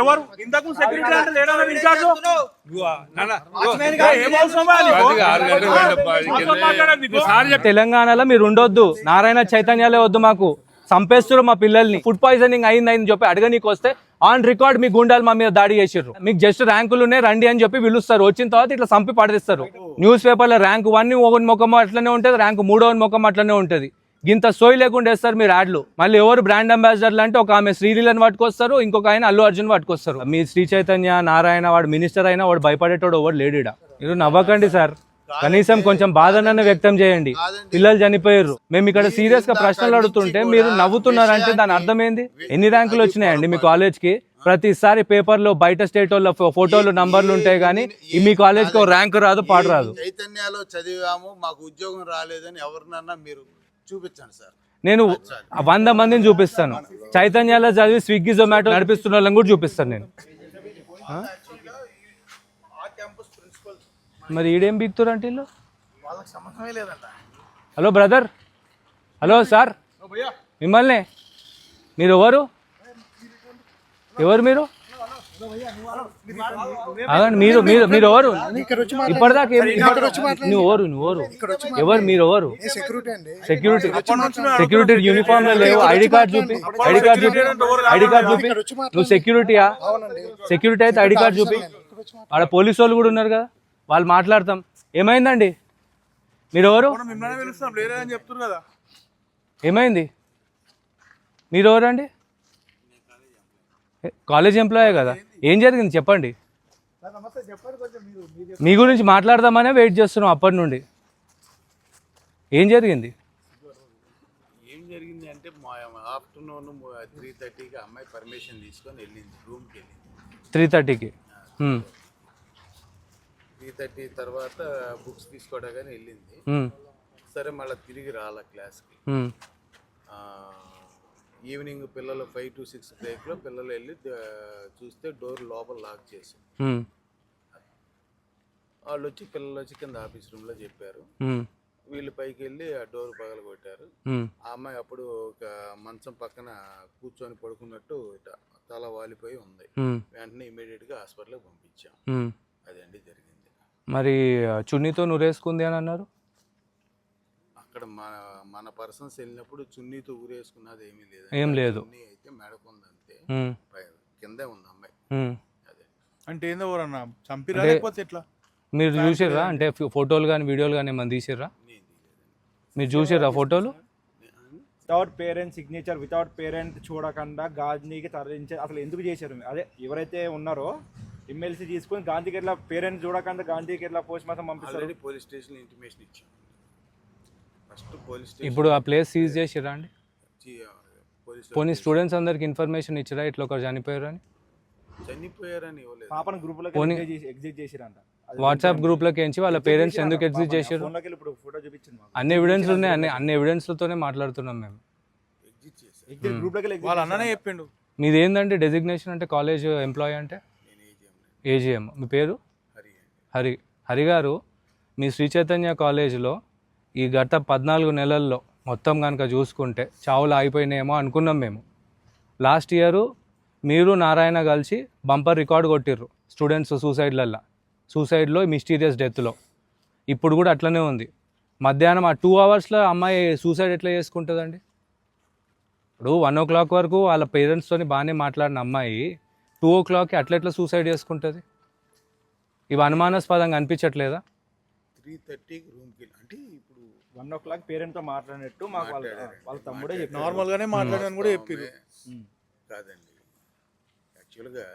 ఎవరు? ఇంతకు సెక్యూరిటీ అంటే లేడా ఇన్ఛార్జ్? తెలంగాణలో మీరు ఉండొద్దు. నారాయణ చైతన్యాలే వద్దు మాకు. చంపేస్తారు మా పిల్లల్ని. ఫుడ్ పాయిజనింగ్ అయింది అయింది చెప్పి అడగనీకి వస్తే ఆన్ రికార్డ్ మీ గుండాలు మా మీద దాడి చేసిర్రు. మీకు జస్ట్ ర్యాంకులు ఉన్నాయి రండి అని చెప్పి పిలుస్తారు. వచ్చిన తర్వాత ఇట్లా చంపి పడేస్తారు. న్యూస్ పేపర్లో ర్యాంక్ వన్ ఒకటి ముఖం అట్లనే ఉంటుంది ర్యాంక్ మూడో ముఖం అట్లనే ఉంటుంది. ఇంత సోయి లేకుండా వేస్తారు మీరు యాడ్లు. మళ్ళీ ఎవరు బ్రాండ్ అంబాసిడర్లు అంటే ఒక ఆమె శ్రీలీలను పట్టుకొస్తారు ఇంకొక ఆయన అల్లు అర్జున్ పట్టుకొస్తారు. మీ శ్రీ చైతన్య నారాయణ వాడు మినిస్టర్ అయినా వాడు భయపడేటోడు ఎవడు లేడీడా మీరు నవ్వకండి సార్. కనీసం కొంచెం బాధనన్న వ్యక్తం చేయండి. పిల్లలు చనిపోయారు. మేము ఇక్కడ సీరియస్గా ప్రశ్నలు అడుగుతుంటే మీరు నవ్వుతున్నారంటే దాని అర్థం ఏంది ఎన్ని ర్యాంకులు వచ్చినాయండి మీ కాలేజ్కి ప్రతిసారి పేపర్లో బయట స్టేట్ వాళ్ళ ఫో- ఫోటోలు నంబర్లు ఉంటాయి కానీ మీ కాలేజ్కి ర్యాంక్ రాదు పాటు రాదు. చైతన్యాలో చదివాము మాకు ఉద్యోగం రాలేదని ఎవరినన్నా మీరు చూపించండి సార్. నేను వంద మందిని చూపిస్తాను. చైతన్యాలో చదివి స్విగ్గీ జొమాటో నడిపిస్తున్న వాళ్ళని కూడా చూపిస్తాను నేను. ఆ? మరి ఈడేం బిగుతారు అంటే వీళ్ళు? వాళ్ళకి సంబంధమే లేదంట. Hello brother? Hello sir? మిమ్మల్ని? మీరు ఎవరు ఎవరు మీరు? ఆగండి మీరు మీరు మీరు ఎవరు? ఇప్పటిదాకా నువ్వు ఎవరు నువ్వు ఎవరు? ఎవరు మీరు ఎవరు? సెక్యూరిటీ అండి? సెక్యూరిటీ సెక్యూరిటీ యూనిఫామ్లో లేవు. ఐడి కార్డ్ చూపి ఐడి కార్డ్ చూపి ఐడి కార్డ్ చూపి. నువ్వు సెక్యూరిటీయా సెక్యూరిటీ అయితే ఐడి కార్డ్ చూపి. ఆడ పోలీసు వాళ్ళు కూడా ఉన్నారు కదా వాళ్ళు మాట్లాడతాం. ఏమైందండి? మీరు ఎవరు? మనం మిమ్మల్ని పిలుస్తాం. లేరే అని చెప్తున్నారు కదా. ఏమైంది? మీరు ఎవరండి? కాలేజ్ ఎంప్లాయే కదా. ఏం జరిగింది? చెప్పండి. మీ గురించి మాట్లాడదామనే వెయిట్ చేస్తున్నాం అప్పటి నుండి. ఏం జరిగింది? ఏం జరిగింది అంటే మా ఆఫ్టర్నూన్ త్రీ థర్టీకి అమ్మాయి పర్మిషన్ తీసుకొని వెళ్ళింది రూమ్కి వెళ్ళింది. త్రీ థర్టీకి త్రీ థర్టీ తర్వాత బుక్స్ తీసుకోవడానికి వెళ్ళింది. సరే మళ్ళీ తిరిగి రాల క్లాస్కి ఆ, ఈవినింగ్ పిల్లలు ఫైవ్ టు సిక్స్ బ్రేక్లో పిల్లలు వెళ్ళి చూస్తే డోర్ లోపల లాక్ చేసి వాళ్ళు వచ్చి పిల్లలు వచ్చి కింద ఆఫీస్ రూమ్లో చెప్పారు. వీళ్ళు పైకి వెళ్ళి ఆ డోర్ పగల కొట్టారు ఆ అమ్మాయి అప్పుడు ఒక మంచం పక్కన కూర్చొని పడుకున్నట్టు తల వాలిపోయి ఉంది. వెంటనే ఇమీడియట్గా హాస్పిటల్కి పంపించాం. అదండి జరిగింది. మరి చున్నీతో నురేసుకుంది అని అన్నారు? అక్కడ మన మన పర్సన్స్ వెళ్ళినప్పుడు చున్నీతో ఊరేసుకున్నది ఏమీ లేదు ఏం లేదు. చున్నీ అయితే మెడకుందంతే. ఉమ్, పై- కిందే ఉంది అమ్మాయి. ఉమ్. అదే. అంటే ఏందో ఎవరన్నా చంపిరా లేకపోతే ఎట్లా? మీరు చూసిర్రా? అంటే ఫో- ఫోటోలు కానీ వీడియోలు కానీ ఏమైనా నేను తీయలేదండి. మీరు చూసిర్రా ఫోటోలు? Without parent signature without parent చూడకుండా గాంధీకి తరలించే అసలు ఎందుకు చేశారు? అదే ఎవరైతే ఉన్నారో ఎమ్మెల్సీ తీసుకొని గాంధీకి ఎట్లా పేరెంట్స్ చూడకుండా గాంధీకి ఎట్లా పోస్ట్ మాసం పంపిస్తారు? ఆల్రెడీ పోలీస్ స్టేషన్లో ఇంటిమేషన్ ఇచ్చాం. ఫస్ట్ పోలీస్ స్టేషన్ ఇప్పుడు ఆ ప్లేస్ సీజ్ చేసిర్రా అండి? ఆ, పోనీ స్టూడెంట్స్ అందరికి ఇన్ఫర్మేషన్ ఇచ్చిరా ఇట్లా ఒకరు చనిపోయారు అని చనిపోయారని ఇవ్వలేదు. పాపను గ్రూపులోకి పోనీ- ఎగ్జిట్ చేసిరంట వాట్సాప్ గ్రూప్లోకి ఎంచి వాళ్ళ పేరెంట్స్ ఎందుకు ఎగ్జిట్ చేసారు ఫోన్లోకి వెళ్ళి ఇప్పుడు ఫోటో చూపించింది మాకు. అన్ని ఎవిడెన్స్ ఉన్నాయి అన్ని అన్ని ఎవిడెన్స్లతోనే మాట్లాడుతున్నాం మేము. ఎగ్జిట్ చేశారు. ఎగ్జిట్ గ్రూప్లోకి వెళ్ళి వాళ్ళ అన్ననే చెప్పిండు. మీది ఏంటంటే డెసిగ్నేషన్ అంటే కాలేజ్ ఎంప్లాయీ అంటే? నేను ఏజీఎం ఏజిఎం మీ పేరు? హరి అండి. హరి. హరి గారు మీ శ్రీ చైతన్య కాలేజీలో ఈ గత పద్నాలుగు నెలల్లో మొత్తం కనుక చూసుకుంటే చావులు ఆగిపోయినాయేమో అనుకున్నాం మేము. లాస్ట్ ఇయరు మీరు నారాయణ కలిసి బంపర్ రికార్డ్ కొట్టిర్రు స్టూడెంట్స్ సూసైడ్లల్లో. సూసైడ్లో మిస్టీరియస్ డెత్లో. ఇప్పుడు కూడా అట్లనే ఉంది. మధ్యాహ్నం ఆ టూ అవర్స్లో అమ్మాయి సూసైడ్ ఎట్లా చేసుకుంటుందండి? ఇప్పుడు వన్ ఓ క్లాక్ వరకు వాళ్ళ పేరెంట్స్తో బాగానే మాట్లాడిన అమ్మాయి టూ ఓ క్లాక్కి అట్లెట్లా సూసైడ్ చేసుకుంటుంది? ఇవి అనుమానాస్పదంగా అనిపించట్లేదా? త్రీ థర్టీకి రూమ్కి అంటే వన్ ఓ క్లాక్ పేరెంట్తో మాట్లాడినట్టు మాకు వాళ్ళ వాళ్ళ తమ్ముడే చెప్పారు. నార్మల్ గానే మాట్లాడాను కూడా ఆమె కాదండి. యాక్చువల్గా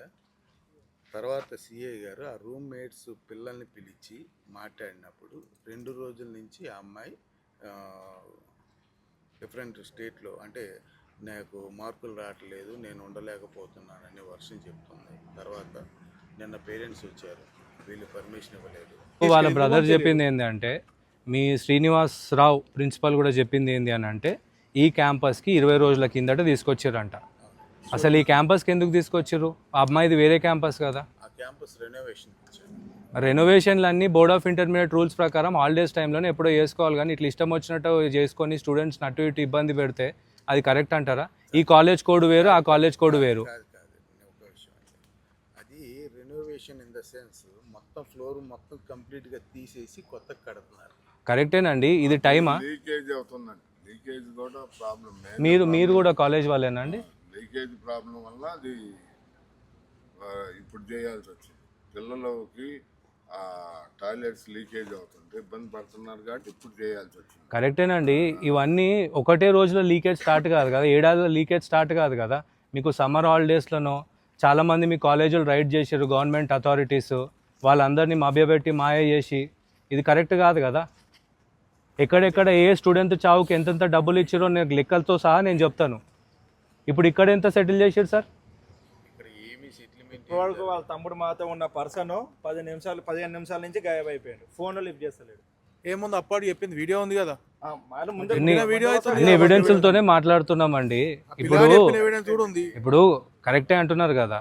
తర్వాత సిఐ గారు ఆ రూమ్ మేట్స్ పిల్లల్ని పిలిచి మాట్లాడినప్పుడు రెండు రోజుల నుంచి ఆ అమ్మాయి డిఫరెంట్ స్టేట్లో అంటే నాకు మార్కులు రావట్లేదు నేను ఉండలేకపోతున్నానని వర్షం చెప్తుంది. తర్వాత నిన్న పేరెంట్స్ వచ్చారు. వీళ్ళు పర్మిషన్ ఇవ్వలేదు. వాళ్ళ బ్రదర్ చెప్పింది ఏంటంటే మీ శ్రీనివాస్ రావు ప్రిన్సిపల్ కూడా చెప్పింది ఏంటి అని అంటే ఈ క్యాంపస్కి ఇరవై రోజుల కిందట తీసుకొచ్చారంట అసలు ఈ క్యాంపస్కి ఎందుకు తీసుకొచ్చారు ఆ అమ్మాయిది వేరే క్యాంపస్ కదా? ఆ క్యాంపస్ రెనోవేషన్ రెనోవేషన్లు అన్నీ బోర్డ్ ఆఫ్ ఇంటర్మీడియట్ రూల్స్ ప్రకారం హాలిడేస్ టైంలోనే ఎప్పుడో చేసుకోవాలి కానీ ఇట్లా ఇష్టం వచ్చినట్టు చేసుకొని స్టూడెంట్స్ అటు ఇటు ఇబ్బంది పెడితే అది కరెక్ట్ అంటారా? ఈ కాలేజ్ కోడ్ వేరు ఆ కాలేజ్ కోడ్ వేరు. ఇది రెనోవేషన్ ఇన్ ద సెన్స్ మొత్తం ఫ్లోర్ మొత్తం కంప్లీట్గా తీసేసి కొత్తగా కడుతున్నారు. కరెక్టేనండి ఇది టైమా? లీకేజ్ అవుతుందండి. లీకేజ్ కూడా ప్రాబ్లం మీరు మీరు కూడా కాలేజ్ వాళ్ళేనండి? లీకేజ్ ప్రాబ్లం వల్ల అది ఇప్పుడు చేయాల్సి వచ్చింది. పిల్లలకి టాయిలెట్స్ లీకేజ్ అవుతుంటే ఇబ్బంది పడుతున్నారు కాబట్టి ఇప్పుడు చేయాల్సి వచ్చింది. కరెక్టేనండి ఇవన్నీ ఒకటే రోజులో లీకేజ్ స్టార్ట్ కాదు కదా ఏడాదిలో లీకేజ్ స్టార్ట్ కాదు కదా. మీకు సమ్మర్ హాలిడేస్లోనో చాలామంది మీ కాలేజీలు రైడ్ చేశారు గవర్నమెంట్ అథారిటీస్ వాళ్ళందరినీ మభ్యపెట్టి మాయ చేసి ఇది కరెక్ట్ కాదు కదా. ఎక్కడెక్కడ ఏ స్టూడెంట్ చావుకి ఎంతెంత డబ్బులు ఇచ్చారో నేను లెక్కలతో సహా నేను చెప్తాను. ఇప్పుడు ఇక్కడ ఎంత సెటిల్ చేశారు సార్? ఇక్కడ ఏమీ సెటిల్మెంట్ ఇప్పటివరకు వాళ్ళ తమ్ముడు మాతో ఉన్న పర్సన్ పది నిమిషాలు పదిహేను నిమిషాల నుంచి గాయబ్ అయిపోయాడు ఫోన్ లిఫ్ట్ చేస్తలేడు. ఏముంది అప్పాడు చెప్పింది? వీడియో ఉంది కదా. ఆ, వాళ్ళు ముందే ఎన్ని వీడియో అయితే అన్ని ఎవిడెన్స్లతోనే మాట్లాడుతున్నామండి. ఇప్పుడు ఎవిడెన్స్ ఇప్పుడు కరెక్టే అంటున్నారు కదా.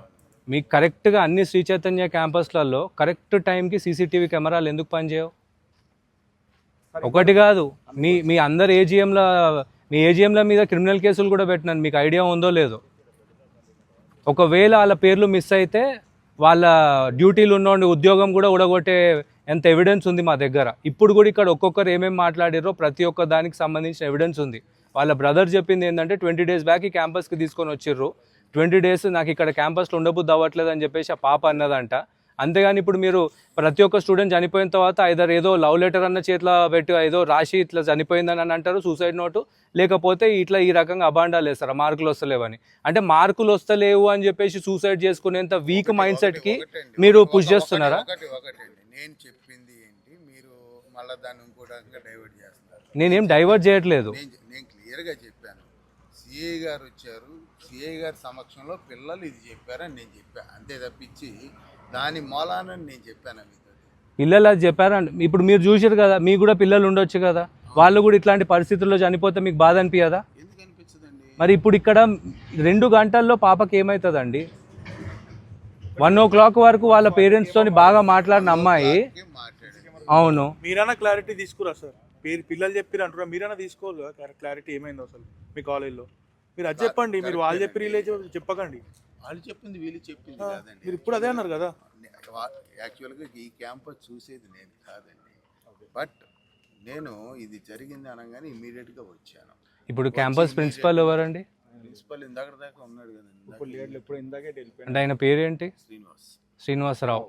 మీకు కరెక్ట్గా అన్ని శ్రీ చైతన్య క్యాంపస్లలో కరెక్ట్ టైంకి సీసీటీవీ కెమెరాలు ఎందుకు పనిచేయవు? ఒకటి కాదు. మీ మీ అందరు ఏజిఎంల మీ ఏజిఎంల మీద క్రిమినల్ కేసులు కూడా పెట్టినాను. మీకు ఐడియా ఉందో లేదో. ఒకవేళ వాళ్ళ పేర్లు మిస్ అయితే వాళ్ళ డ్యూటీలు ఉన్నోండి ఉద్యోగం కూడా ఉడగొట్టే ఎంత ఎవిడెన్స్ ఉంది మా దగ్గర. ఇప్పుడు కూడా ఇక్కడ ఒక్కొక్కరు ఏమేమి మాట్లాడారో ప్రతి ఒక్క దానికి సంబంధించిన ఎవిడెన్స్ ఉంది. వాళ్ళ బ్రదర్ చెప్పింది ఏంటంటే ట్వంటీ డేస్ బ్యాక్ ఈ క్యాంపస్కి తీసుకొని వచ్చిర్రు. ట్వంటీ డేస్ నాకు ఇక్కడ క్యాంపస్లో ఉండబుద్ధి అవ్వట్లేదు అని చెప్పేసి ఆ పాప అన్నదంట. అంతేగాని ఇప్పుడు మీరు ప్రతి ఒక్క స్టూడెంట్ చనిపోయిన తర్వాత ఐదర్ ఏదో లవ్ లెటర్ అన్న చేతిలో పెట్టి ఏదో రాసి ఇట్లా చనిపోయిందని అని అంటారు సూసైడ్ నోటు. లేకపోతే ఇట్లా ఈ రకంగా అబాండాలు వేస్తారు మార్కులు వస్తలేవని. అంటే మార్కులు వస్తలేవు అని చెప్పేసి సూసైడ్ చేసుకునేంత వీక్ మైండ్ సెట్కి. మీరు పుష్ చేస్తున్నారా? నేను చెప్పింది ఏంటి మీరు మళ్ళీ దాన్ని ఇంకో రకంగా డైవర్ట్ చేస్తున్నారు. నేనేం డైవర్ట్ చేయట్లేదు. నేను క్లియర్గా చెప్పాను. సిఐ గారు వచ్చారు. సిఐ గారి సమక్షంలో పిల్లలు ఇది చెప్పారని నేను చెప్పాను అంతే తప్పించి దాని మూలానని నేను చెప్పాను మీతో పిల్లలు అది చెప్పారండి. ఇప్పుడు మీరు చూసారు కదా మీకు కూడా పిల్లలు ఉండొచ్చు కదా. వాళ్ళు కూడా ఇట్లాంటి పరిస్థితుల్లో చనిపోతే మీకు బాధ అనిపించదా మరి ఇప్పుడు ఇక్కడ రెండు గంటల్లో పాపకి ఏమవుతుందండి వన్ ఓ క్లాక్ వరకు వాళ్ళ పేరెంట్స్ తోని బాగా మాట్లాడిన అమ్మాయి. అవును. మీరైనా క్లారిటీ తీసుకురా సార్. పేరు పిల్లలు చెప్పిరు అంటారా మీరైనా తీసుకోవాలి క్లారిటీ ఏమైందో అసలు మీ కాలేజ్లో మీరు అది చెప్పండి. మీరు వాళ్ళు చెప్పి రిలేజ్ చెప్పకండి. వాళ్ళు చెప్పింది వీళ్ళు చెప్పింది కాదండి. మీరు ఇప్పుడు అదే అన్నారు కదా. యాక్చువల్గా ఈ క్యాంపస్ చూసేది నేను కాదండి. బట్ నేను ఇది జరిగింది అనగానే ఇమీడియట్గా వచ్చాను. ఇప్పుడు క్యాంపస్ ప్రిన్సిపల్ ఎవరండి? ప్రిన్సిపల్ ఇందాక దాకా ఉన్నాడు కదండి ఇప్పుడు ఇందాకే అంటే ఆయన పేరేంటి? శ్రీనివాస్. శ్రీనివాసరావు.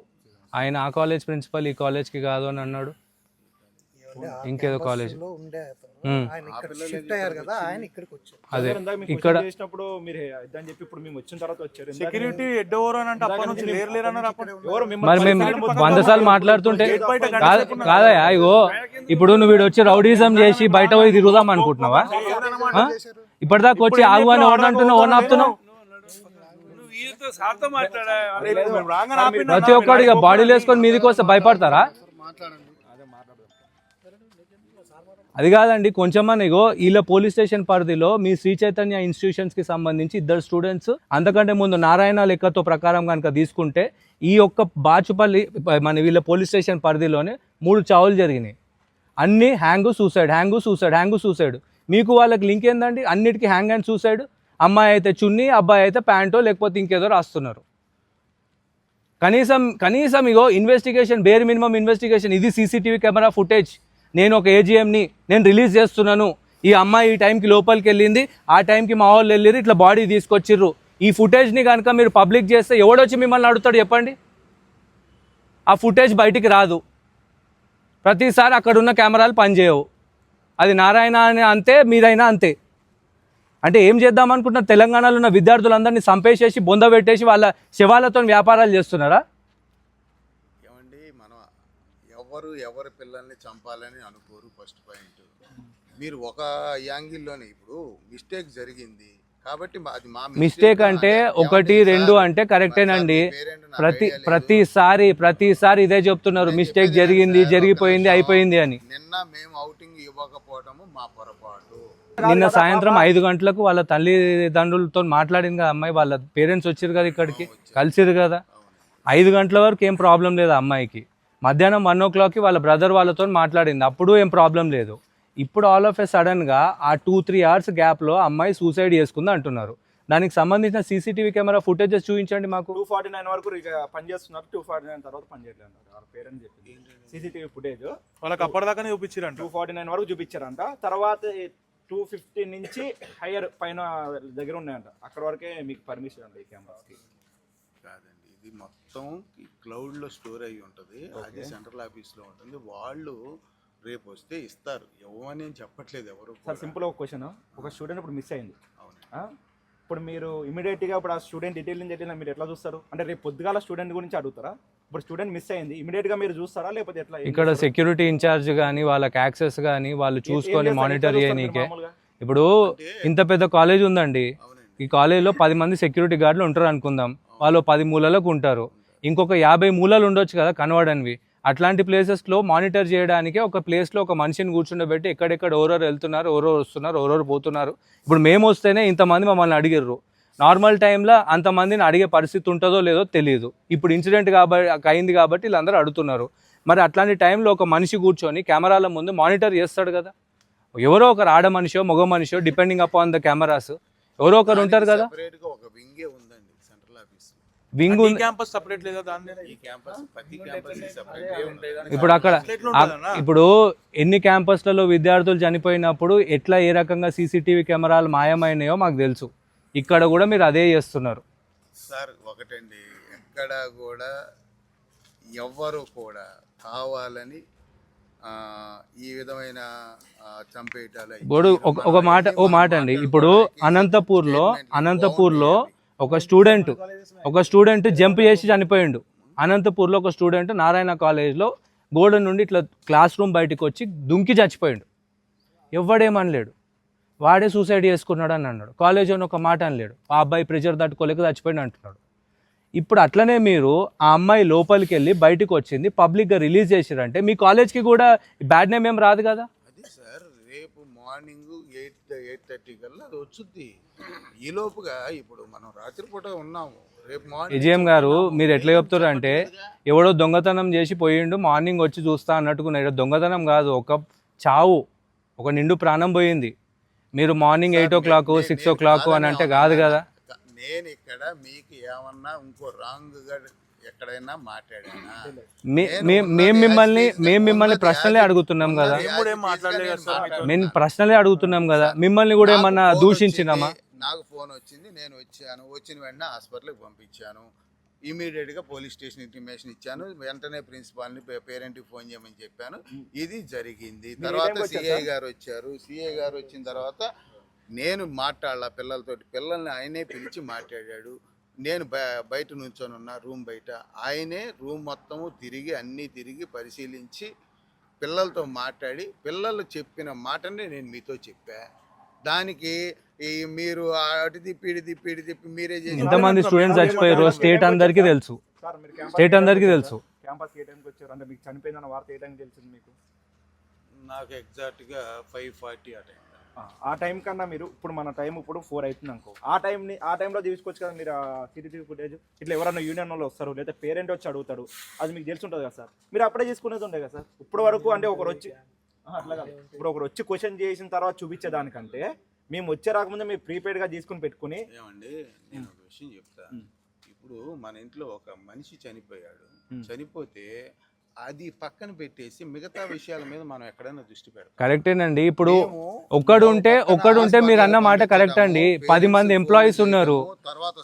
ఆయన ఆ కాలేజ్ ప్రిన్సిపల్ ఈ కాలేజ్కి కాదు అని అన్నాడు? ఇంకేదో కాలేజ్లో ఉండే అతను ఉమ్. ఆయన ఇక్కడ షిఫ్ట్ అయ్యారు కదా ఆయన ఇక్కడికి వచ్చారు. అదే ఇందాక మీకు ఇక్కడ క్వశ్చన్ చేసినప్పుడు మీరు ఇదని చెప్పి ఇప్పుడు మేము వచ్చిన తర్వాత వచ్చారు. ఇందాక సెక్యూరిటీ హెడ్ ఓవర్ అని అంటే అప్పటి నుంచి లేరు లేరు అన్నారు అప్పుడు. ఎవరు మరి మేము వంద సార్లు మాట్లాడుతుంటే గేట్ బయట గంట కాదు సేపు ఉన్నారు. కాదయ్యా ఇగో ఇప్పుడు నువ్వు వీడు వచ్చి రౌడీజం చేసి బయట పోయి తిరుగుదాం అనుకుంటున్నావా? ఇప్పటిదాకా వచ్చి ఆగు అని ఓన్ అంటున్నావు? ఓన్ ఆపుతున్నావు ప్రతి ఒక్కడు ఇక బాడీలు వేసుకొని మీదకి వస్తే భయపడతారా? అది కాదండి కొంచెమన్నా ఇగో వీళ్ళ పోలీస్ స్టేషన్ పరిధిలో మీ శ్రీ చైతన్య ఇన్స్టిట్యూషన్స్కి సంబంధించి ఇద్దరు స్టూడెంట్స్ అంతకంటే ముందు నారాయణ లెక్కతో ప్రకారం కనుక తీసుకుంటే ఈ ఒక్క బాచుపల్లి మన వీళ్ళ పోలీస్ స్టేషన్ పరిధిలోనే మూడు చావులు జరిగినాయి. అన్ని hang suicide hang suicide hang suicide. మీకు వాళ్ళకి లింక్ ఏందండి? అన్నిటికీ హ్యాంగ్ అండ్ సూసైడ్. అమ్మాయి అయితే చున్నీ అబ్బాయి అయితే ప్యాంటో లేకపోతే ఇంకేదో రాస్తున్నారు. కనీసం కనీసం ఇగో ఇన్వెస్టిగేషన్ బేర్ మినిమం ఇన్వెస్టిగేషన్ ఇది సీసీటీవీ కెమెరా ఫుటేజ్ నేను ఒక ఏజిఎంని నేను రిలీజ్ చేస్తున్నాను. ఈ అమ్మాయి ఈ టైంకి లోపలికి వెళ్ళింది. ఆ టైంకి మా వాళ్ళు వెళ్ళిరు ఇట్లా బాడీ తీసుకొచ్చిర్రు. ఈ ఫుటేజ్ని కనుక మీరు పబ్లిక్ చేస్తే ఎవడొచ్చి మిమ్మల్ని అడుగుతాడు చెప్పండి? ఆ ఫుటేజ్ బయటికి రాదు. ప్రతిసారి అక్కడ ఉన్న కెమెరాలు పనిచేయవు అది నారాయణ అని అంతే మీరైనా అంతే. అంటే ఏం చేద్దాం అనుకుంటున్నారు? తెలంగాణలో ఉన్న విద్యార్థులందరినీ సంపేసేసి బొంద పెట్టేసి వాళ్ళ శివాలతో వ్యాపారాలు చేస్తున్నారా ఏమండి మనం ఎవరు ఎవరి పిల్లల్ని చంపాలని అనుకోరు ఫస్ట్ పాయింట్ మీరు ఒక యాంగిల్లోనే ఇప్పుడు మిస్టేక్ జరిగింది కాబట్టి అది మా మిస్టేక్ అంటే ఒకటి రెండు అంటే కరెక్టేనండి ప్రతి ప్రతిసారి ప్రతిసారి ఇదే చెప్తున్నారు. మిస్టేక్ జరిగింది జరిగిపోయింది అయిపోయింది అని. నిన్న మేము అవుటింగ్ ఇవ్వకపోవటము మా పొరపాటు. నిన్న సాయంత్రం ఐదు గంటలకు వాళ్ళ తల్లిదండ్రులతో మాట్లాడింది కదా అమ్మాయి. వాళ్ళ పేరెంట్స్ వచ్చారు కదా ఇక్కడికి. కలిసిరు కదా. ఐదు గంటల వరకు ఏం ప్రాబ్లం లేదు అమ్మాయికి. మధ్యాహ్నం వన్ ఓ క్లాక్కి వాళ్ళ బ్రదర్ వాళ్ళతో మాట్లాడింది. అప్పుడు ఏం ప్రాబ్లం లేదు. ఇప్పుడు ఆల్ ఆఫ్ ఎ సడన్గా ఆ టూ త్రీ అవర్స్ గ్యాప్లో అమ్మాయి సూసైడ్ చేసుకుంది అంటున్నారు. దానికి సంబంధించిన సీసీటీవీ కెమెరా ఫుటేజెస్ చూపించండి మాకు. టూ ఫార్టీ నైన్ వరకు ఇక పనిచేస్తున్నారు టూ ఫార్టీ నైన్ తర్వాత పనిచేయట్లేదు వాళ్ళ పేరెంట్స్ చెప్పింది. CCTV footage. వాళ్ళకి అప్పటిదాకానే చూపించారంట. టూ ఫార్టీ నైన్ వరకు చూపించారంట. తర్వాత టూ ఫిఫ్టీ నుంచి హైయర్ పైన దగ్గర ఉన్నాయంట. అక్కడ వరకే మీకు పర్మిషన్ అండి ఈ కెమెరాస్కి. కాదండి ఇది మొత్తం క్లౌడ్లో స్టోర్ అయ్యి ఉంటుంది. అది సెంట్రల్ ఆఫీస్లో ఉంటుంది. వాళ్ళు రేపు వస్తే ఇస్తారు. ఇవ్వమని నేను చెప్పట్లేదు ఎవరు సార్ సింపుల్ ఒక క్వశ్చన్. ఒక స్టూడెంట్ ఇప్పుడు మిస్ అయింది? ఇప్పుడు మీరు ఇమీడియట్గా ఇప్పుడు ఆ స్టూడెంట్ డీటెయిల్ నుంచి డీటెయిల్ మీరు ఎట్లా చూస్తారు? అంటే రేపు పొద్దుగాల స్టూడెంట్ గురించి అడుగుతారా? ఇప్పుడు స్టూడెంట్ మిస్ అయింది. ఇమీడియట్గా మీరు చూస్తారా? లేకపోతే ఎట్లా? ఇక్కడ? సెక్యూరిటీ ఇన్ఛార్జ్ కానీ వాళ్ళకి యాక్సెస్ కానీ వాళ్ళు చూసుకొని? మానిటర్ చేయనీకే? ఇప్పుడు ఇంత పెద్ద కాలేజ్ ఉందండి. ఈ కాలేజీలో పది మంది సెక్యూరిటీ గార్డులు ఉంటారు అనుకుందాం. వాళ్ళు పది మూలలకు ఉంటారు. ఇంకొక యాభై మూలలు ఉండొచ్చు కదా కనబడనివి అట్లాంటి ప్లేసెస్లో మానిటర్ చేయడానికి ఒక ప్లేస్లో ఒక మనిషిని కూర్చుండబెట్టి ఎక్కడెక్కడ ఓరోరు వెళ్తున్నారు ఓరోరు వస్తున్నారు ఓరోరు పోతున్నారు. ఇప్పుడు మేము వస్తేనే ఇంతమంది మమ్మల్ని అడిగిర్రు. నార్మల్ టైంలో అంతమందిని అడిగే పరిస్థితి ఉంటుందో లేదో తెలియదు ఇప్పుడు ఇన్సిడెంట్ కాబట్టి అయింది కాబట్టి వీళ్ళందరూ అడుగుతున్నారు. మరి అట్లాంటి టైంలో ఒక మనిషి కూర్చొని కెమెరాల ముందు మానిటర్ చేస్తాడు కదా. ఎవరో ఒకరు ఆడ మనిషో మగ మనిషో డిపెండింగ్ అపాన్ ద కెమెరాస్ ఎవరో ఒకరు ఉంటారు కదా సెపరేట్గా ఒక వింగే ఉందండి central office wing campus separate లేదా దాన్ని ఈ క్యాంపస్ ప్రతి క్యాంపస్ సెపరేట్ ఉంటాయి ఇప్పుడు అక్కడ? ఇప్పుడు ఎన్ని క్యాంపస్లలో విద్యార్థులు చనిపోయినప్పుడు ఎట్లా ఏ రకంగా సీసీటీవీ కెమెరాలు మాయమైనాయో మాకు తెలుసు. ఇక్కడ కూడా మీరు అదే చేస్తున్నారు. సార్ ఒకటండి. ఎక్కడ కూడా ఎవ్వరు కూడా కావాలని ఆ, ఈ విధమైన ఇప్పుడు చేయడం ఒక- మాట ఓ మాట అండి ఇప్పుడు అనంతపూర్లో అనంతపూర్లో ఒక స్టూడెంట్ ఒక స్టూడెంట్ జంప్ చేసి చనిపోయిండు. అనంతపూర్లో ఒక స్టూడెంట్ నారాయణ కాలేజ్లో గోడ నుండి ఇట్లా క్లాస్ రూమ్ బయటకు వచ్చి దుంకి చచ్చిపోయిండు. ఎవడేమనలేడు. వాడే సూసైడ్ చేసుకున్నాడు అని అన్నాడు. కాలేజ్ అని ఒక మాట అనలేడు. ఆ అబ్బాయి ప్రెషర్ తట్టుకోలేక చచ్చిపోయిండు అంటున్నాడు. ఇప్పుడు అట్లనే మీరు ఆ అమ్మాయి లోపలికి వెళ్ళి బయటకు వచ్చింది పబ్లిక్గా రిలీజ్ చేసిరంటే మీ కాలేజ్కి కూడా బ్యాడ్ నేమ్ ఏం రాదు కదా? రేపు మార్నింగ్ ఎయిట్ ఎయిట్ థర్టీ కల్లా అది వచ్చుద్ది. ఈ లోపుగా ఇప్పుడు మనం రాత్రిపూట ఉన్నాము. రేపు మార్నింగ్ విజయం గారు మీరు ఎట్లా చెప్తారు అంటే ఎవడో దొంగతనం చేసి పోయిండు మార్నింగ్ వచ్చి చూస్తా అన్నట్టుకున్నాడు దొంగతనం కాదు ఒక చావు ఒక నిండు ప్రాణం పోయింది. మీరు morning eight o'clock six o'clock అని అంటే కాదు. కదా. నేను ఇక్కడ మీకు ఏమన్నా ఇంకో రాంగ్గా ఎక్కడైనా మాట్లాడానా? మేము మిమ్మల్ని మేము మిమ్మల్ని ప్రశ్నలే అడుగుతున్నాం కదా. మేము ప్రశ్నలే అడుగుతున్నాం కదా. మిమ్మల్ని కూడా ఏమన్నా దూషించినామా? నాకు ఫోన్ వచ్చింది నేను వచ్చాను. వచ్చిన వెంటనే హాస్పిటల్కి పంపించాను. ఇమీడియట్గా పోలీస్ స్టేషన్ ఇంటిమేషన్ ఇచ్చాను. వెంటనే ప్రిన్సిపాల్ని పేరెంట్కి ఫోన్ చేయమని చెప్పాను. ఇది జరిగింది. తర్వాత సిఐ? గారు వచ్చారు. సిఐ గారు వచ్చిన తర్వాత నేను మాట్లాడాల పిల్లలతోటి పిల్లల్ని ఆయనే పిలిచి మాట్లాడాడు. నేను బ- బయట నుంచొని ఉన్నా రూమ్ బయట. ఆయనే రూమ్ మొత్తము తిరిగి అన్నీ తిరిగి పరిశీలించి పిల్లలతో మాట్లాడి పిల్లలు చెప్పిన మాటనే నేను మీతో చెప్పా. దానికి ఈ మీరు అటు తిప్పి ఇటు తిప్పి ఇటు తిప్పి మీరే చేసి ఎంతమంది స్టూడెంట్స్ చచ్చిపోయారో స్టేట్ అందరికీ తెలుసు. సార్ మీరు campus స్టేట్ అందరికీ తెలుసు. క్యాంపస్ ఏ టైంకి వచ్చారు? అంటే మీకు చనిపోయిందన్న వార్త ఏ టైంకి తెలిసింది మీకు? నాకు ఎగ్జాక్ట్గా ఫైవ్ ఫార్టీ ఆ టైం ఆ, టైం కన్నా మీరు ఇప్పుడు మన టైం ఇప్పుడు ఫోర్ అవుతుంది అనుకో. ఆ టైంని ఆ టైంలో తీసుకోవచ్చు కదా మీరు ఆ సీసీటీవీ ఫుటేజ్ ఇట్లా ఎవరైనా యూనియన్ వాళ్ళు వస్తారు లేదా పేరెంట్ వచ్చి అడుగుతాడు అది మీకు తెలిసి ఉంటుంది కదా సార్? మీరు అప్పుడే తీసుకునేది ఉండే కదా సార్? ఇప్పుడు వరకు అంటే ఒకరు వచ్చి అట్లా కాదు ఇప్పుడు ఒకరు వచ్చి క్వశ్చన్ చేసిన తర్వాత చూపించేదానికంటే మేము వచ్చే రాకముందే మీరు ప్రీపెయిడ్గా తీసుకుని పెట్టుకుని ఏమండి నేను ఒక విషయం చెప్తా. ఇప్పుడు మన ఇంట్లో ఒక మనిషి చనిపోయాడు. చనిపోతే అది పక్కన పెట్టేసి మిగతా విషయాల మీద మనం ఎక్కడైనా దృష్టి పెడతాం. కరెక్టేనండి. ఇప్పుడు ఒక్కడు ఉంటే ఒక్కడు ఉంటే మీరు అన్న మాట కరెక్ట్ అండి. పది మంది ఎంప్లాయీస్ ఉన్నారు.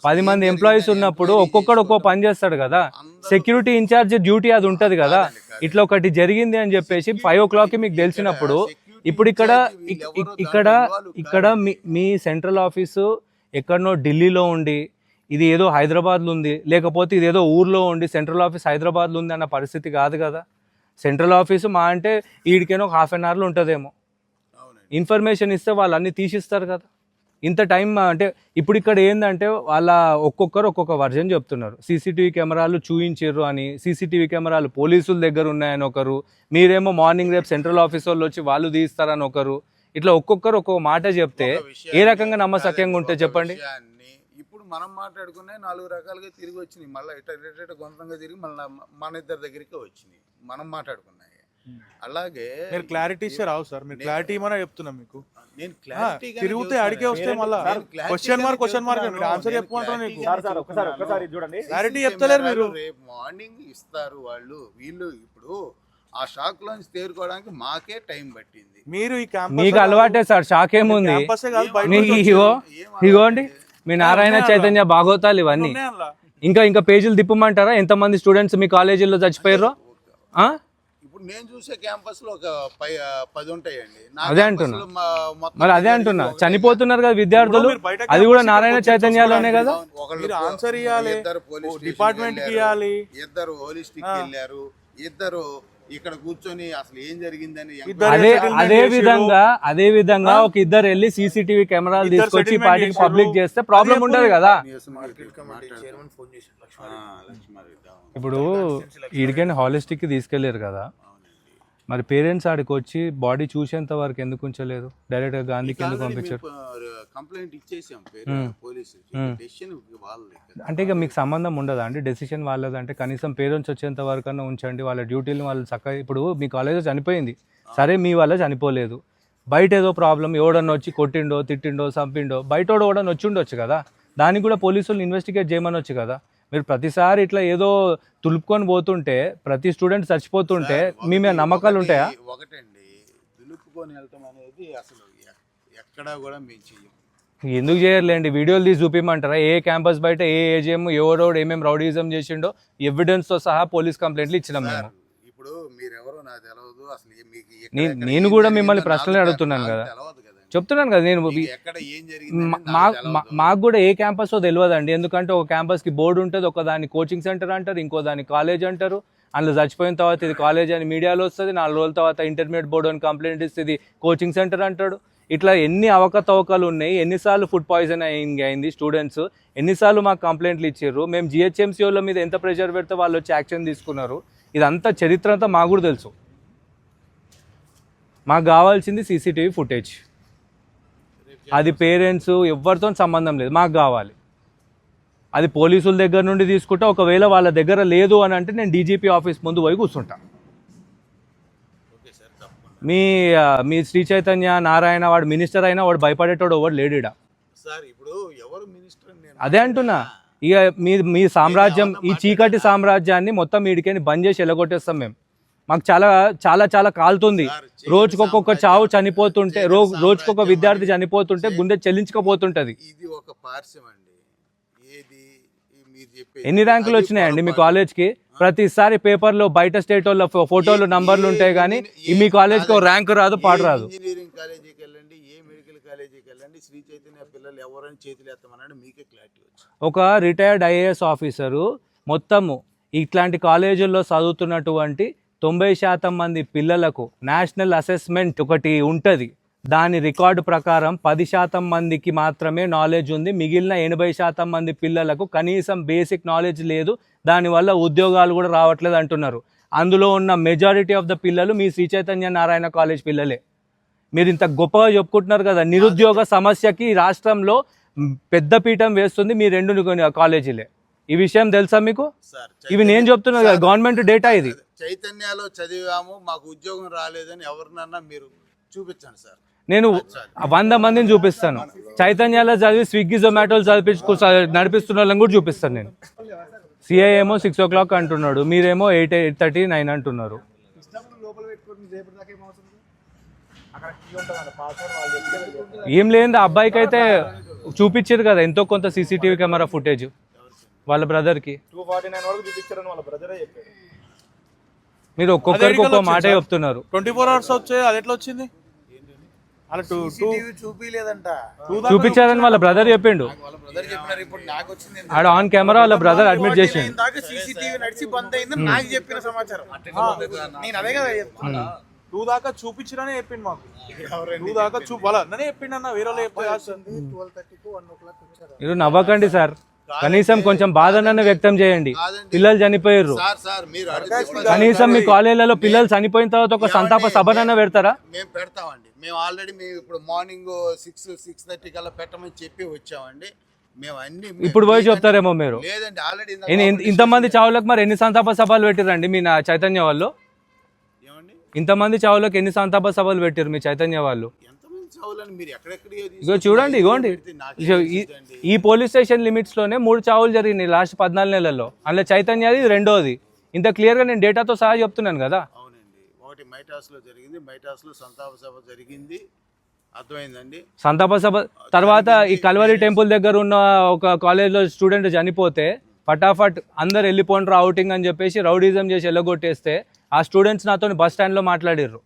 పది మంది ఎంప్లాయీస్ ఉన్నప్పుడు ఒక్కొక్కడు ఒక్కో. పని చేస్తాడు కదా. సెక్యూరిటీ ఇన్ఛార్జ్ డ్యూటీ అది ఉంటది కదా. ఇట్లా ఒకటి జరిగింది అని చెప్పేసి ఫైవ్ ఓ క్లాక్ మీకు తెలిసినప్పుడు ఇప్పుడు ఇక్కడ ఇక్- ఇక్- ఇక్కడ ఇక్కడ మీ మీ సెంట్రల్ ఆఫీసు ఎక్కడనో ఢిల్లీలో ఉండి ఇది ఏదో హైదరాబాద్లో ఉంది. లేకపోతే ఇది ఏదో ఊర్లో ఉండి సెంట్రల్ ఆఫీస్ హైదరాబాద్లో ఉంది అన్న పరిస్థితి కాదు కదా. సెంట్రల్ ఆఫీసు మా అంటే ఈడికైనా ఒక హాఫ్ అన్ అవర్లో ఉంటుందేమో. ఇన్ఫర్మేషన్ ఇస్తే వాళ్ళు అన్ని తీసిస్తారు కదా. ఇంత టైం అంటే ఇప్పుడు ఇక్కడ ఏంటంటే వాళ్ళ ఒక్కొక్కరు ఒక్కొక్క వర్జన్ చెప్తున్నారు. సీసీటీవీ కెమెరాలు చూయించారు అని సీసీటీవీ కెమెరాలు పోలీసుల దగ్గర ఉన్నాయని ఒకరు మీరేమో మార్నింగ్ రేపు సెంట్రల్ ఆఫీస్ వాళ్ళు వచ్చి వాళ్ళు తీస్తారని ఒకరు ఇట్లా ఒక్కొక్కరు ఒక్కొక్క మాట చెప్తే ఏ రకంగా నమ్మసక్యంగా ఉంటే చెప్పండి? మనం మాట్లాడుకునే నాలుగు రకాలుగా తిరిగి వచ్చినాయి. మళ్ళీ ఇట ఇట గుండ్రంగా తిరిగి మళ్ళీ మన ఇద్దరి దగ్గరికి వచ్చినాయి. మనం మాట్లాడుకున్నాయి. అలాగే మీరు క్లారిటీ ఇస్తే రావు సార్. మీరు క్లారిటీ ఇవ్వమని చెప్తున్నా మీకు. నేను క్లారిటీ తిరిగితే అడిగే వస్తే మళ్ళా క్వశ్చన్ మార్క్ క్వశ్చన్ మార్క్ మీరు ఆన్సర్ చెప్పమంటారా నీకు. సార్ సార్ ఒకసారి ఒకసారి చూడండి. క్లారిటీ చెప్తలేరు మీరు. రేపు మార్నింగ్ ఇస్తారు వాళ్ళు. వీళ్ళు ఇప్పుడు ఆ షాక్ లోంచి తేరుకోవడానికి మాకే టైం పట్టింది. మీరు ఈ క్యాంపస్ మీకు అలవాటే సార్ షాక్ ఏముంది? క్యాంపసే కాదు బయట మీకు నుంచి ఇగో ఇగోండి. మీ నారాయణ? చైతన్య భాగవతాలు ఇవన్నీ. ఇంకా ఇంకా పేజీలు తిప్పమంటారా? ఎంతమంది స్టూడెంట్స్ మీ కాలేజీలో చచ్చిపోయారో? ఇప్పుడు నేను చూసే క్యాంపస్లో ఒక పది ఉంటాయండి. అదే అంటున్నా. మరి అదే అంటున్నా. చనిపోతున్నారు కదా విద్యార్థులు? అది కూడా నారాయణ చైతన్యాలోనే కదా? ఆన్సర్ ఇవ్వాలి డిపార్ట్మెంట్. ఇవ్వాలి ఇద్దరు హోలిస్టిక్ వెళ్ళారు. ఇద్దరు ఇక్కడ కూర్చొని అసలు ఏం జరిగిందని అదే. విధంగా అదే విధంగా ఒక ఇద్దరు వెళ్ళి సీసీటీవీ కెమెరాలు తీసుకొచ్చి పార్టీకి. పబ్లిక్ చేస్తే ప్రాబ్లం ఉండదు కదా. ఇప్పుడు ఈడికైనా హాలిస్టిక్కి తీసుకెళ్ళారు కదా. మరి పేరెంట్స్ ఆడికి వచ్చి బాడీ చూసేంత వరకు ఎందుకు ఉంచలేదు? డైరెక్ట్గా గాంధీకి ఎందుకు పంపించారు? కంప్లైంట్ ఇచ్చేసాం పోలీసు డెసిషన్ వాళ్ళది అంటే ఇక మీకు సంబంధం ఉండదా? అండి డెసిషన్ వాళ్ళదంటే కనీసం పేరెంట్స్ వచ్చేంత వరకు అన్నా ఉంచండి వాళ్ళ డ్యూటీలు వాళ్ళు చక్కగా ఇప్పుడు మీ కాలేజ్ చనిపోయింది. సరే మీ వల్ల చనిపోలేదు. బయట ఏదో ప్రాబ్లం ఎవడన్నా వచ్చి కొట్టిండో తిట్టిండో చంపిండో బయట ఎవడన్నా వచ్చి ఉండొచ్చు కదా? దానికి కూడా పోలీసులు ఇన్వెస్టిగేట్ చేయమనొచ్చు కదా? మీరు ప్రతిసారి ఇట్లా ఏదో తులుపుకొని పోతుంటే ప్రతి స్టూడెంట్ చచ్చిపోతుంటే మీ మీద నమ్మకాలు ఉంటాయా? ఒకటి- ఒకటండి దులుపుకొని వెళ్ళటం అనేది అసలు ఎక్కడా కూడా మేము చెయ్యం. ఎందుకు చేయర్లేండి? వీడియోలు తీసి చూపించమంటారా ఏ క్యాంపస్ బయట ఏ ఏజిఎం ఎవడోడు ఏమేమి రౌడీజం చేసిండో ఎవిడెన్స్తో సహా పోలీస్ కంప్లైంట్లు ఇచ్చినాం మేము. ఇప్పుడు మీరెవరో నాకు తెలియదు అసలు మీకు నేను- కూడా మిమ్మల్ని ప్రశ్నలే అడుగుతున్నాను కదా. చెప్తున్నాను కదా నేను మీకు ఎక్కడ ఏం జరిగింది మా- మా- మా- మాకు కూడా ఏ క్యాంపస్ తెలియదండి ఎందుకంటే ఒక క్యాంపస్కి బోర్డు ఉంటుంది ఒక దాన్ని కోచింగ్ సెంటర్ అంటారు ఇంకో దాన్ని కాలేజ్ అంటారు. అందులో చచ్చిపోయిన తర్వాత ఇది కాలేజ్ అని మీడియాలో వస్తుంది నాలుగు రోజుల తర్వాత ఇంటర్మీడియట్ బోర్డు అని కంప్లైంట్ ఇస్తే ఇది కోచింగ్ సెంటర్ అంటాడు. ఇట్లా ఎన్ని అవకతవకలు ఉన్నాయి ఎన్నిసార్లు ఫుడ్ పాయిజన్ అయింది అయింది స్టూడెంట్స్ ఎన్నిసార్లు మాకు కంప్లైంట్లు ఇచ్చారు మేము జిహెచ్ఎంసీ వాళ్ళ మీద ఎంత ప్రెషర్ పెడితే వాళ్ళు వచ్చి యాక్షన్ తీసుకున్నారు? ఇదంతా చరిత్ర అంతా మాకు కూడా తెలుసు. మాకు కావాల్సింది సీసీటీవీ ఫుటేజ్ అది పేరెంట్స్ ఎవరితో సంబంధం లేదు మాకు కావాలి. అది పోలీసుల దగ్గర నుండి తీసుకుంటా ఒకవేళ వాళ్ళ దగ్గర లేదు అని అంటే నేను డీజీపీ ఆఫీస్ ముందు పోయి కూర్చుంటా. మీ మీ శ్రీ చైతన్య నారాయణ వాడు మినిస్టర్ అయినా వాడు భయపడేటోడు ఎవడు లేడీడా? అదే అంటున్నా. ఇక మీ మీ సామ్రాజ్యం ఈ చీకటి సామ్రాజ్యాన్ని మొత్తం వీడికని బంద్ చేసి ఎలగొట్టేస్తాం మేము. మాకు చాలా చాలా చాలా కాలుతుంది. రోజుకొక్కొక్క చావు చనిపోతుంటే రోజుకొక విద్యార్థి చనిపోతుంటే గుండె చెల్లించకపోతుంటది. ఇది ఒక పార్శ్వం అండి. ఏది ఈ మీరు చెప్పేది ఎన్ని ర్యాంకులు వచ్చినాయండి మీ. కాలేజ్కి? ప్రతిసారి పేపర్లో బయట స్టేట్ వాళ్ళ ఫోటోలు నంబర్లు ఉంటాయి కానీ మీ కాలేజ్కి ర్యాంక్ రాదు పాటు రాదు. ఏ ఇంజనీరింగ్ కాలేజీకి వెళ్ళండి ఏ మెడికల్ కాలేజీకి వెళ్ళండి శ్రీ చైతన్య పిల్లలు ఎవరైనా చేతులు ఎత్తమన్నాడు మీకే క్లారిటీ వచ్చింది. ఒక రిటైర్డ్ ఐఏఎస్ ఆఫీసరు మొత్తము ఇట్లాంటి కాలేజీల్లో చదువుతున్నటువంటి తొంభై శాతం మంది పిల్లలకు నేషనల్ అసెస్మెంట్ ఒకటి ఉంటుంది. దాని రికార్డు ప్రకారం పది శాతం మందికి మాత్రమే నాలెడ్జ్ ఉంది. మిగిలిన ఎనభై శాతం మంది పిల్లలకు కనీసం బేసిక్ నాలెడ్జ్ లేదు. దానివల్ల ఉద్యోగాలు కూడా రావట్లేదు అంటున్నారు. అందులో ఉన్న మెజారిటీ ఆఫ్ ద పిల్లలు మీ శ్రీ చైతన్య నారాయణ కాలేజ్ పిల్లలే. మీరు ఇంత గొప్పగా చెప్పుకుంటున్నారు కదా. నిరుద్యోగ సమస్యకి రాష్ట్రంలో పెద్ద పీఠం వేస్తుంది మీ రెండు కాలేజీలే. ఈ విషయం తెలుసా మీకు? సార్ ఇవి నేను చెప్తున్నా కదా గవర్నమెంట్ డేటా ఇది. చైతన్యలో చదివాము మాకు ఉద్యోగం రాలేదని ఎవరినన్నా మీరు చూపించండి సార్. నేను వంద మందిని చూపిస్తాను. చైతన్యాలో చదివి స్విగ్గీ జొమాటోలు చదివించుకు నడిపిస్తున్న వాళ్ళని కూడా చూపిస్తాను నేను. సిఐ ఏమో సిక్స్ ఓ క్లాక్ అంటున్నాడు మీరేమో ఎయిట్ ఎయిట్ థర్టీ నైన్ అంటున్నారు. అక్కడ కీ ఉంటుంది అన్న పాస్వర్డ్ వాళ్ళు చెప్తే ఏం లేని అబ్బాయికి అయితే చూపించారు కదా ఎంతో కొంత సీసీటీవీ కెమెరా ఫుటేజ్ వాళ్ళ బ్రదర్కి. టూ ఫార్టీ నైన్ వరకు చూపించారని వాళ్ళ బ్రదరే చెప్పారు మీరు ఒక్కొక్కరికి ఒక్కో మాట చెప్తున్నారు. ట్వంటీ ఫోర్ అవర్స్ వచ్చే అది ఎట్లా వచ్చింది? అలా టూ టూ చూపిలేదంట. చూపించారని వాళ్ళ బ్రదర్ చెప్పిండు. వాళ్ళ బ్రదర్ చెప్పినారు ఇప్పుడు నాకు వచ్చింది ఆడ ఆన్ కెమెరా వాళ్ళ బ్రదర్ అడ్మిట్ చేసిండు. దాకా సీసీటీవీ నడిచి బంద్ అయిందని నాకు చెప్పిన సమాచారం. నేను అదే కదా చెప్తున్నా టూ దాకా చూపించిరనే చెప్పిండు మాకు. టూ దాకా చూ వాళ్ళ అన్ననే చెప్పిండు అన్న వేరే వాళ్ళు మీరు నవ్వకండి సార్. కనీసం కొంచెం బాధనన్న వ్యక్తం చేయండి. పిల్లలు చనిపోయారు సార్ సార్ మీరు అడిగితే కనీసం మీ కాలేజీలలో పిల్లలు చనిపోయిన తర్వాత ఒక సంతాప సభనన్న పెడతారా? మేము పెడతామండి. మేము ఆల్రెడీ మేము ఇప్పుడు మార్నింగ్ సిక్స్ సిక్స్ థర్టీ కల్లా పెట్టమని చెప్పి వచ్చామండి. మేము అన్ని ఇప్పుడు పోయి చెప్తారేమో మీరు? లేదండి ఆల్రెడీ ఇంతమంది చావులకు మరి ఎన్ని సంతాప సభలు పెట్టిరండి మీ నా చైతన్య వాళ్ళు? ఏమండి? ఇంతమంది చావులకు ఎన్ని సంతాప సభలు పెట్టారు మీ చైతన్య వాళ్ళు? ఇగో చూడండి ఇగోండి. ఇగో ఈ- పోలీస్ స్టేషన్ లిమిట్స్లోనే మూడు చావులు జరిగినాయి లాస్ట్ పద్నాలుగు నెలల్లో. అందులో చైతన్యది రెండోది. ఇంత క్లియర్గా నేను డేటాతో సహా చెప్తున్నాను కదా. అవునండి. ఒకటి మైటాస్లో జరిగింది మైటాస్లో సంతాప సభ జరిగింది. అర్థమైందండి? సంతాప సభ తర్వాత ఈ కల్వరి టెంపుల్ దగ్గర ఉన్న ఒక కాలేజ్లో స్టూడెంట్ చనిపోతే ఫటాఫట్ అందరు వెళ్ళిపోండ్రు అవుటింగ్ అని చెప్పేసి రౌడీజం చేసి వెళ్ళగొట్టేస్తే ఆ స్టూడెంట్స్ నాతో బస్ స్టాండ్లో మాట్లాడిర్రు.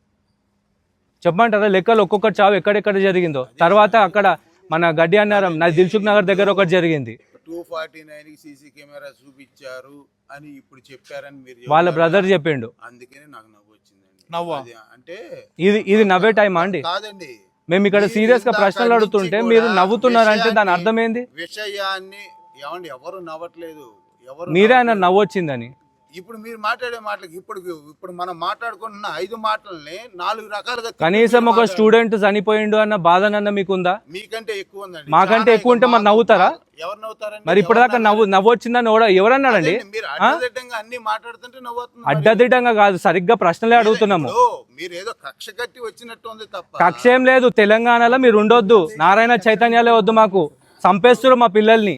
చెప్పమంటారా? లెక్కలు ఒక్కొక్క చావు ఎక్కడెక్కడ జరిగిందో? తర్వాత అక్కడ మన గడ్డి అన్నారం నా దిల్సుఖ్ నగర్ దగ్గర ఒకటి జరిగింది. టూ ఫార్టీ నైన్కి సీసీ కెమెరా చూపించారు అని ఇప్పుడు చెప్పారని మీరు వాళ్ళ? బ్రదర్ చెప్పిండు. అందుకనే నాకు నవ్వు వచ్చిందండి. నవ్వా? అది అంటే ఇది ఇది నవ్వే టైమా అండి? కాదండి. మేము ఇక్కడ సీరియస్గా ప్రశ్నలు అడుగుతుంటే మీరు నవ్వుతున్నారంటే దాని అర్థం ఏంది? విషయాన్ని ఏమండి ఎవరు నవ్వట్లేదు. ఎవరు మీరే నవ్వట్లేదు. నవ్వొచ్చిందని. ఇప్పుడు మీరు మాట్లాడే మాటలకి ఇప్పుడు ఇప్పుడు మనం మాట్లాడుకుంటున్న ఐదు మాటల్ని నాలుగు రకాలుగా కనీసం ఒక. స్టూడెంట్ చనిపోయిండు అన్న బాధనన్న మీకుందా? మీకంటే ఎక్కువ ఉందండి. మాకంటే ఎక్కువ ఉంటే మరి నవ్వుతారా? ఎవరు నవ్వుతారండి? మరి ఇప్పటిదాకా నవ్వు నవ్వొచ్చిందని ఎవరన్నాడండి? మీరు అడ్డదిడ్డంగా అన్ని మాట్లాడుతుంటే నవ్వుతున్నారు అడ్డదిడ్డంగా కాదు సరిగ్గా ప్రశ్నలే అడుగుతున్నాము. మీరు ఏదో కక్ష కట్టి వచ్చినట్టు ఉంది తప్ప. కక్ష ఏం లేదు తెలంగాణలో మీరు ఉండొద్దు. నారాయణ చైతన్యాలే వద్దు మాకు. చంపేస్తారు మా పిల్లల్ని.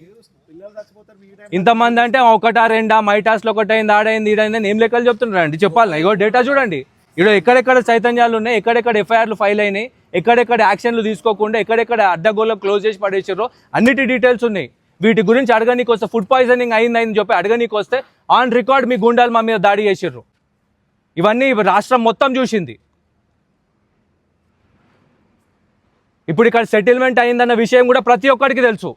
ఇంతమంది అంటే ఒకటా రెండా మైటాస్లో ఒకటైంది ఆడైంది ఈడైంది ఏం లెక్కలు చెప్తున్నారండి చెప్పాలి. ఇగో డేటా చూడండి. ఇక్కడ ఎక్కడెక్కడ చైతన్యాలు ఉన్నాయి ఎక్కడెక్కడ ఎఫ్ఐఆర్లు ఫైల్ అయినాయి ఎక్కడెక్కడ యాక్షన్లు తీసుకోకుండా ఎక్కడెక్కడ అడ్డగోళ్ళకు క్లోజ్ చేసి పడేసారో అన్నిటి డీటెయిల్స్ ఉన్నాయి. వీటి గురించి అడగనీకి వస్తే ఫుడ్ పాయిజనింగ్ అయింది అయిందని చెప్పి అడగనీకి వస్తే ఆన్ రికార్డ్ మీ గుండాలు మా మీద దాడి చేసిర్రు. ఇవన్నీ రాష్ట్రం మొత్తం చూసింది. ఇప్పుడు ఇక్కడ సెటిల్మెంట్ అయిందన్న విషయం కూడా ప్రతి ఒక్కరికి తెలుసు.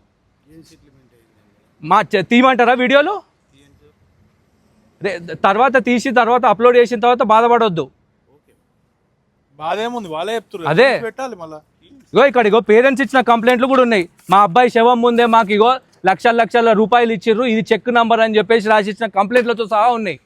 మా తీయమంటారా వీడియోలు? తర్వాత తీసి తర్వాత అప్లోడ్ చేసిన తర్వాత బాధపడొద్దు. వాళ్ళే చెప్తున్నారు అదే. పెట్టాలి మళ్ళా? ఇగో ఇక్కడ ఇగో పేరెంట్స్ ఇచ్చిన కంప్లైంట్లు కూడా ఉన్నాయి. మా అబ్బాయి శవం ముందే మాకు ఇగో లక్షల లక్షల రూపాయలు ఇచ్చిర్రు. ఇది చెక్ నంబర్ అని చెప్పేసి రాసి ఇచ్చిన కంప్లైంట్లతో సహా ఉన్నాయి.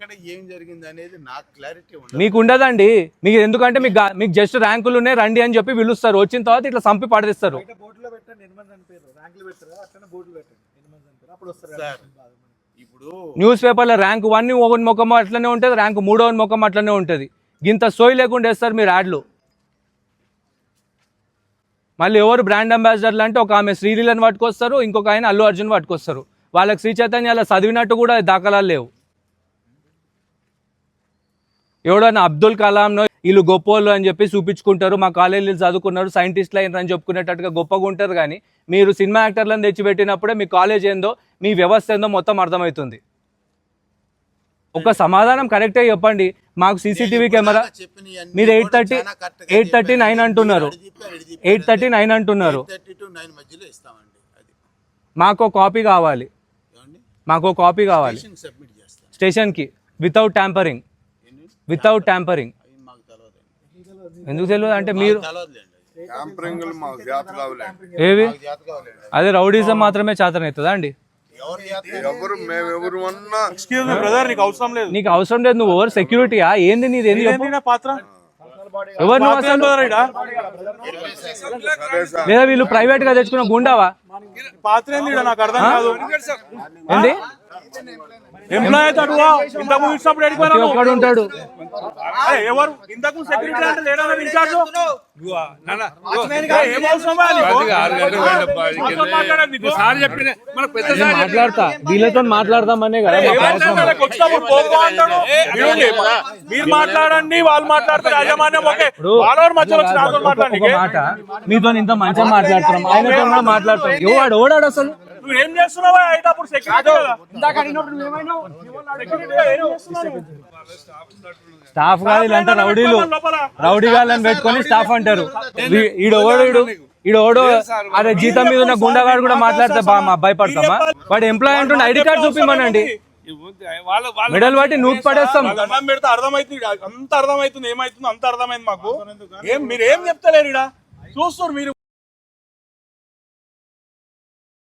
ఎక్కడ ఏం జరిగింది అనేది నాకు క్లారిటీ ఉండదు. మీకు ఉండదండి. మీకు ఎందుకంటే మీకు గా- మీకు జస్ట్ ర్యాంకులు ఉన్నాయి రండి అని చెప్పి పిలుస్తారు. వచ్చిన తర్వాత ఇట్లా సంపి పడేస్తారు. బోర్డులో పెట్టండి ఎన్ని మంది చనిపోయారు ర్యాంకులు పెట్టారు అట్లనే బోర్డులు పెట్టండి. ఎన్ని మంది చనిపోయారు. అప్పుడు వస్తారు సార్ ఇప్పుడు న్యూస్ పేపర్లో ర్యాంక్ వన్ ఒకటి ముఖం అట్లనే ఉంటుంది ర్యాంక్ మూడవ ముఖం అట్లనే ఉంటుంది. గింత సోయి లేకుండా వేస్తారు మీరు యాడ్లు. మళ్ళీ ఎవరు బ్రాండ్ అంబాసిడర్లు అంటే ఒక ఆమె శ్రీలీలను పట్టుకొస్తారు ఇంకొక ఆయన అల్లు అర్జున్ పట్టుకొస్తారు. వాళ్ళకి శ్రీ చైతన్య అలా చదివినట్టు కూడా దాఖలాలు లేవు. ఎవడన్నా అబ్దుల్ కలాంనో వీళ్ళు గొప్పోళ్ళు అని చెప్పి చూపించుకుంటారు. మా కాలేజీలు చదువుకున్నారు సైంటిస్టులు అయినారు అని చెప్పుకునేటట్టుగా గొప్పగా ఉంటారు కానీ మీరు సినిమా యాక్టర్లను తెచ్చిపెట్టినప్పుడే మీ కాలేజ్ ఏందో మీ వ్యవస్థ ఏందో మొత్తం అర్థమవుతుంది. ఒక సమాధానం కరెక్టే చెప్పండి. మాకు సీసీటీవీ కెమెరా మీరు 8:30 8:39 అంటున్నారు. ఎయిట్ థర్టీ నైన్ అంటున్నారు. థర్టీ టు నైన్ అది. మాకు కాపీ కావాలి. మాకు కాపీ కావాలి. స్టేషన్కి వితౌట్ ట్యాంపరింగ్. వితౌట్ ట్యాంపరింగ్ ఎందుకు తెలియదు? అంటే మీరు ఏవి? అదే రౌడీజం మాత్రమే చేతనవుతుందా అండి? ఎవరు ఎవరు ఎవరు నీకు అవసరం లేదు. నీకు అవసరం లేదు నువ్వు ఓవర్ సెక్యూరిటీయా ఏంది నీది? ఏంది చెప్పు. ఏంది నా పాత్ర ఎవరు నువ్వు అసలు లేదా వీళ్ళు ప్రైవేట్గా తెచ్చుకున్న గుండావా? పాత్ర ఏంది నాకు అర్థం కాదు. ఏంది? ఎంప్లాయ్ అయితే అటు ఇంతకు ఇచ్చినప్పుడు ప్రతి ఎడిపోయినా ఒక్కడు ఉంటాడు. ఎవరు? ఇంతకు సెక్యూరిటీ అంటే లేడా ఇన్ఛార్జ్ మాట్లాడతా. వీళ్ళతో మాట్లాడదామనే కదా మీరు మాట్లాడండి వాళ్ళు మాట్లాడతారు యాజమాన్యం ఓకే. వాళ్ళ మధ్యలో మాట. మీతో ఇంత మంచిగా మాట్లాడుతున్నాం. ఆయనతో కూడా మాట్లాడుతున్నాం. ఎవడు ఓడాడు అసలు? నువ్వు ఏం చేస్తున్నావా అయితే అప్పుడు స్టాఫ్ కాదు. వీళ్ళంతా రౌడీలు. రౌడీ గాళ్ళని పెట్టుకొని స్టాఫ్ అంటారు. ఈడోడు ఈడు ఈడోడు అదే జీతం మీద ఉన్న గుండగాడు కూడా మాట్లాడితే బా మా భయపడతామా? వాడు ఎంప్లాయ్ అంటుండే ఐడి కార్డ్ చూపిమ్మనండి. మెడల్ బట్టి నూకి పడేస్తాం. దండం పెడితే అర్థమైతుంది అంత అర్థమైతుంది ఏమైతుంది అంత అర్థమైంది మాకు. ఏం మీరు ఏం చెప్తలేరు ఇడ చూస్తారు మీరు.